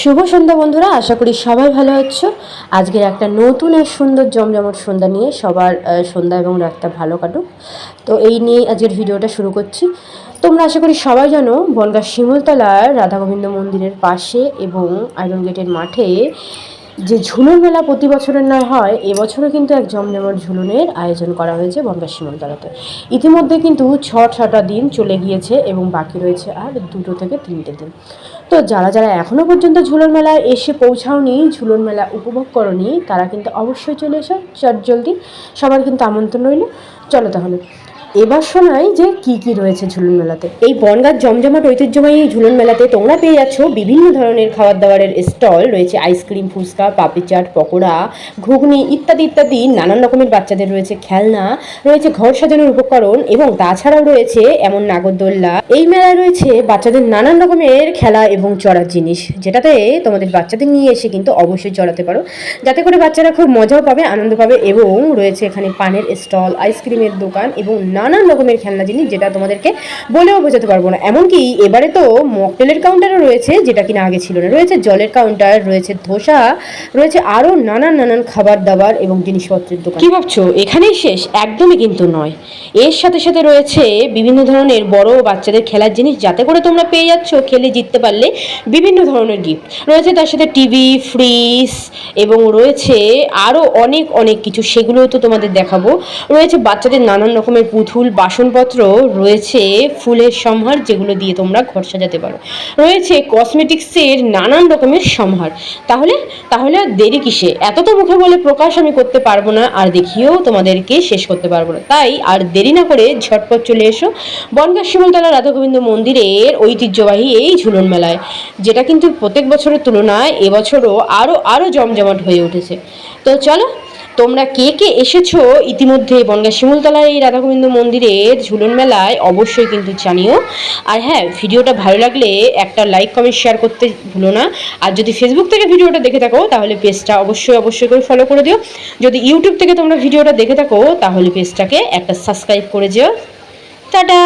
শুভ সন্ধ্যা বন্ধুরা, আশা করি সবাই ভালো আছো। আজকের একটা নতুন এক সুন্দর জমজমট সন্ধ্যা নিয়ে সবার সন্ধ্যা এবং রাতটা ভালো কাটুক। তো এই নিয়ে আজকের ভিডিওটা শুরু করছি। তোমরা আশা করি সবাই জানো, বনগাঁ শিমুলতলার রাধা গোবিন্দ মন্দিরের পাশে এবং আয়রন গেটের মাঠে যে ঝুলন মেলা প্রতি বছরের নয় হয় এবছরও কিন্তু এক জমজমট ঝুলনের আয়োজন করা হয়েছে বনগাঁ শিমুলতলাতে ইতিমধ্যে কিন্তু ছ ছটা দিন চলে গিয়েছে এবং বাকি রয়েছে আর দুটো থেকে তিনটে দিন। তো যারা যারা এখনও পর্যন্ত ঝুলন মেলায় এসে পৌঁছাওনি, ঝুলন মেলা উপভোগ করনি, তারা কিন্তু অবশ্যই চলে এসো, চট জলদি। সবার কিন্তু আমন্ত্রণ রইল। চলো তাহলে। এবার শোনাই যে কি কি রয়েছে ঝুলন মেলাতে। এই বনগাঁর জমজমাট ঐতিহ্যময়ী এই ঝুলন মেলাতে তোমরা পেয়ে যাচ্ছ বিভিন্ন ধরনের খাবার দাবারের স্টল, রয়েছে আইসক্রিম, ফুচকা, পাপড়ি চাট, পকোড়া, ঘুগনি ইত্যাদি ইত্যাদি। নানান রকমের বাচ্চাদের রয়েছে খেলনা, রয়েছে ঘর সাজানোর উপকরণ এবং তাছাড়াও রয়েছে এমন নাগরদোল্লা। এই মেলায় রয়েছে বাচ্চাদের নানান রকমের খেলা এবং চড়ার জিনিস, যেটাতে তোমাদের বাচ্চাদের নিয়ে এসে কিন্তু অবশ্যই চড়াতে পারো। যাতে করে বাচ্চারা খুব মজাও পাবে, আনন্দ পাবে এবং রয়েছে এখানে পানের স্টল, আইসক্রিমের দোকান এবং নানান রকমের খেলনা জিনিস যেটা তোমাদেরকে বলেও বোঝাতে পারব না। এমনকি এবারে তো মকটেলের কাউন্টারও রয়েছে, যেটা কিনা আগে ছিল না। রয়েছে জলের কাউন্টার রয়েছে ধোসা, রয়েছে আরও নানান নানান খাবার দাবার এবং জিনিসপত্রের দোকান। কি ভাবছ? এখানেই শেষ? একদমই কিন্তু নয়। এর সাথে সাথে রয়েছে বিভিন্ন ধরনের বড় বাচ্চাদের খেলার জিনিস, যাতে করে তোমরা পেয়ে যাচ্ছ, খেলে জিততে পারলে বিভিন্ন ধরনের গিফট রয়েছে তার সাথে টিভি ফ্রিজ এবং রয়েছে আরও অনেক অনেক কিছু। সেগুলোও তো তোমাদের দেখাবো। রয়েছে বাচ্চাদের নানান রকমের পুতুল বাসনপত্র রয়েছে, ফুলের সম্ভার যেগুলো দিয়ে তোমরা ঘর সাজাতে পারো। রয়েছে কসমেটিক্সের নানান রকমের সম্ভার। তাহলে তাহলে আর দেরি কিসে? এত তো মুখে বলে প্রকাশ আমি করতে পারব না, আর দেখিয়েও তোমাদেরকে শেষ করতে পারব না। তাই আর দেরি না করে ঝটপট চলে এসো বনগাঁ শিমলতলা রাধাগোবিন্দ মন্দিরের ঐতিহ্যবাহী এই ঝুলন মেলায়, যেটা কিন্তু প্রত্যেক বছরের তুলনায় এবছরও আরও আরও জমজমাট হয়ে উঠেছে। তো চলো তোমরা কে কে এসেছ? ইতিমধ্যে বনগাঁ শিমুলতলার এই রাধাগোবিন্দ মন্দিরের ঝুলন মেলায় অবশ্যই কিন্তু জানিও। আর হ্যাঁ ভিডিওটা ভালো লাগলে একটা লাইক কমেন্ট শেয়ার করতে ভুলো না। আর যদি ফেসবুক থেকে ভিডিওটা দেখে থাকো, তাহলে পেজটা অবশ্যই অবশ্যই করে ফলো করে দিও। যদি ইউটিউব থেকে তোমরা ভিডিওটা দেখে থাকো, তাহলে পেজটাকে একটা সাবস্ক্রাইব করে যেও টাটা!